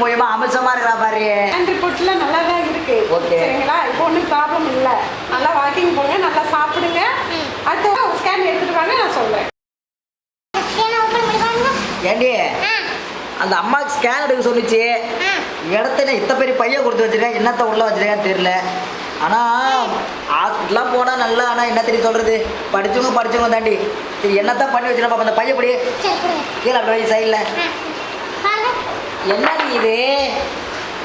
மூலியமா அமிர்தமா இருக்கிறா பாரு. ஸ்கேன் ரிப்போர்ட்ல நல்லா தான் இருக்கு. Okay. சரிங்களா? இப்போ ஒன்றும் ப்ராப்ளம் இல்லை. நல்லா வாக்கிங் போங்க நல்லா சாப்பிடுங்க. அடுத்த ஸ்கேன் எடுத்துட்டு வாங்க நான் சொல்றேன். ஏண்டி? அந்த அம்மாவுக்கு ஸ்கேன் எடுக்க சொல்லிச்சு. இடத்துல இத்த பெரிய பையன் கொடுத்து வச்சிருக்கேன் என்னத்த உள்ள வச்சிருக்கேன்னு தெரியல. ஆனால் ஹாஸ்பிட்டலாம் போனால் நல்லா ஆனால் என்ன தெரியும் சொல்கிறது படிச்சவங்க படிச்சவங்க தாண்டி. சரி என்னத்தான் பண்ணி வச்சிருப்பா அந்த பையன் படி சரி கொடுங்க. கீழே அப்படி சைடில் என்னடி இது?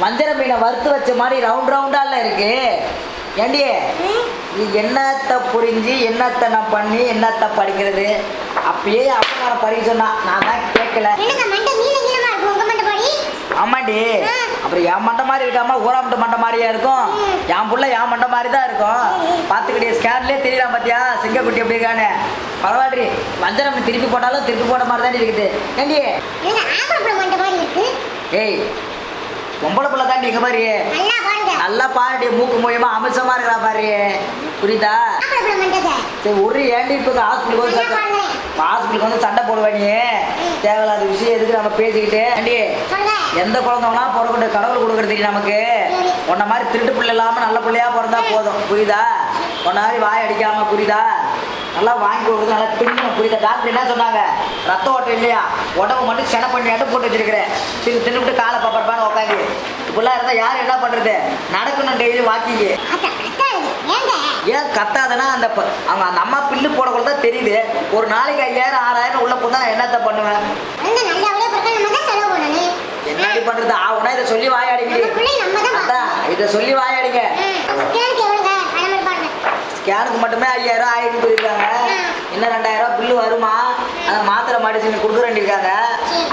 வஞ்சர மீனை வறுத்து வச்ச மாதிரி ரவுண்ட் ரவுண்டால இருக்கு. ஏண்டி? இது என்னத்தை புரிஞ்சு என்னத்தை நான் பண்ணி என்னத்தை படிக்கிறது? அப்பயே அப்போ நான் படிக்க சொன்னா நான் தான் கேட்கல ஆமாண்டி. அப்புறம் என் மண்டை மாதிரி இருக்காம ஊராமட்ட மண்டை மாதிரியா இருக்கும்? என் புள்ள என் மண்டை மாதிரி தான் இருக்கும். பார்த்துக்கிட்டே ஸ்கேன்லேயே தெரியலாம் பார்த்தியா சிங்கக்குட்டி எப்படி இருக்கானு பரவாயில்ல வஞ்சர மீன் திருப்பி போட்டாலும் திருப்பி போட்ட மாதிரி தான் இருக்குது. ஏண்டி? பாடி ஏய் பொம்பளை பிள்ளை தாண்டி இங்க பாரு. நல்லா பாருடி மூக்கு மூலியமா அமிசமா இருக்கிறா பாரு. புரியுதா? சரி ஒரு ஏண்டி இப்போ ஹாஸ்பிட்டலுக்கு வந்து சண்டை ஹாஸ்பிட்டலுக்கு வந்து சண்டை போடுவா நீ. தேவையில்லாத விஷயம் எதுக்கு நம்ம பேசிக்கிட்டு? ஆண்டி எந்த குழந்தைங்களாம் பிறக்கட்டும் கடவுள் கொடுக்குறதுக்கு நமக்கு. உன்ன மாதிரி திருட்டு பிள்ளை இல்லாமல் நல்ல பிள்ளையா பிறந்தா போதும். புரியுதா? உன்ன மாதிரி வாய் அடிக்காம புரியுதா? நல்லா வாங்கி கொடுக்குறது நல்லா தின்னு புரியுதா? டாக்டர் என்ன சொன்னாங்க? ரத்த ஓட்டம் இல்லையா? உடம்பு மட்டும் சென பண்ணியாட்டும் போட்டு வச்சிருக்கிறேன். தின்னு தின்னுட்டு காலை பப்பரப்பான்னு உட்காந்து இப்படிலாம் இருந்தால் யார் என்ன பண்ணுறது நடக்கணும் டெய்லி வாக்கிங்கு ஏன் கத்தாதுன்னா அந்த அவங்க அந்த அம்மா பில்லு போடக்குள்ள தான் தெரியுது. ஒரு நாளைக்கு ஐயாயிரம் ஆறாயிரம் உள்ள போனா நான் என்னத்த பண்ணுவேன்? என்னடி பண்றது? ஆகுனா இதை சொல்லி அதான் இதை சொல்லி வாயாடிங்க ஸ்கேனுக்கு மட்டுமே ஐயாயிரம் ஆயிரம் போயிருக்காங்க இன்னும் ரெண்டாயிரம் பில்லு வருமா? அதை மாத்திரை மடிச்சு கொடுக்க வேண்டியிருக்காங்க.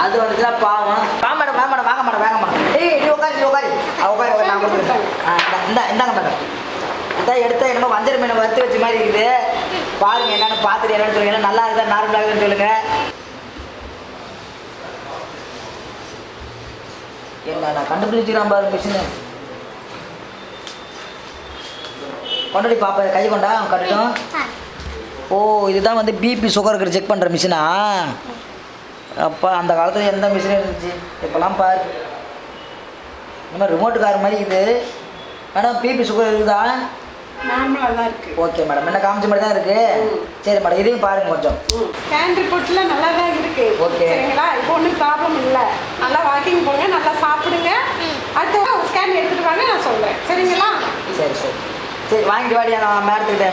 அது வந்துச்சுன்னா பாவம். வா மேடம் வா மேடம் வாங்க மேடம் வாங்க மேடம் ஏய் நீ உட்காரு நீ உட்காரு ஆ, உட்காரு உட்காரு, நான் கொடுக்குறேன் ஆ இந்தா- இந்தா இந்தாங்க மேடம் இதான் எடுத்த என்னமோ வஞ்சர மீனை வறுத்து வச்ச மாதிரி இருக்குது. பாருங்கள் என்னென்னு பார்த்துட்டு என்னன்னு சொல்லுங்க. நல்லா இருக்கா நார்மலாக இருக்குதுன்னு சொல்லுங்கள் என்ன நான் கண்டுபிடிச்சிக்கிறான் பாருங்க மிஷினு. கொண்டாடி பாப்பா கை கொண்டா அவன் கட்டட்டும். ஓ இதுதான் வந்து பிபி சுகர் இருக்கிற செக் பண்ணுற மிஷினா? அப்பா அந்த காலத்தில் எந்த மிஷின் இருந்துச்சு. இப்போலாம் பாரு. இந்த மாதிரி ரிமோட் கார் மாதிரி இது. மேடம் பிபி சுகர் இருக்குதா? நார்மலாக தான் இருக்கு. Okay madam. என்ன காமிச்ச மாதிரி தான் இருக்கு? சரி மேடம். இதையும் பாருங்க கொஞ்சம். ஸ்கேன் ரிப்போர்ட்ல நல்லா தான் இருக்கு. Okay. சரிங்களா? இப்போ ஒன்றும் ப்ராப்ளம் இல்லை. நல்லா வாக்கிங் போங்க நல்லா சாப்பிடுங்க. அடுத்த ஸ்கேன் எடுத்துட்டு வாங்க நான் சொல்றேன். சரிங்களா? சரி சரி. சரி வாங்கிட்டு வாடியா நான் மேடத்துக்கிட்ட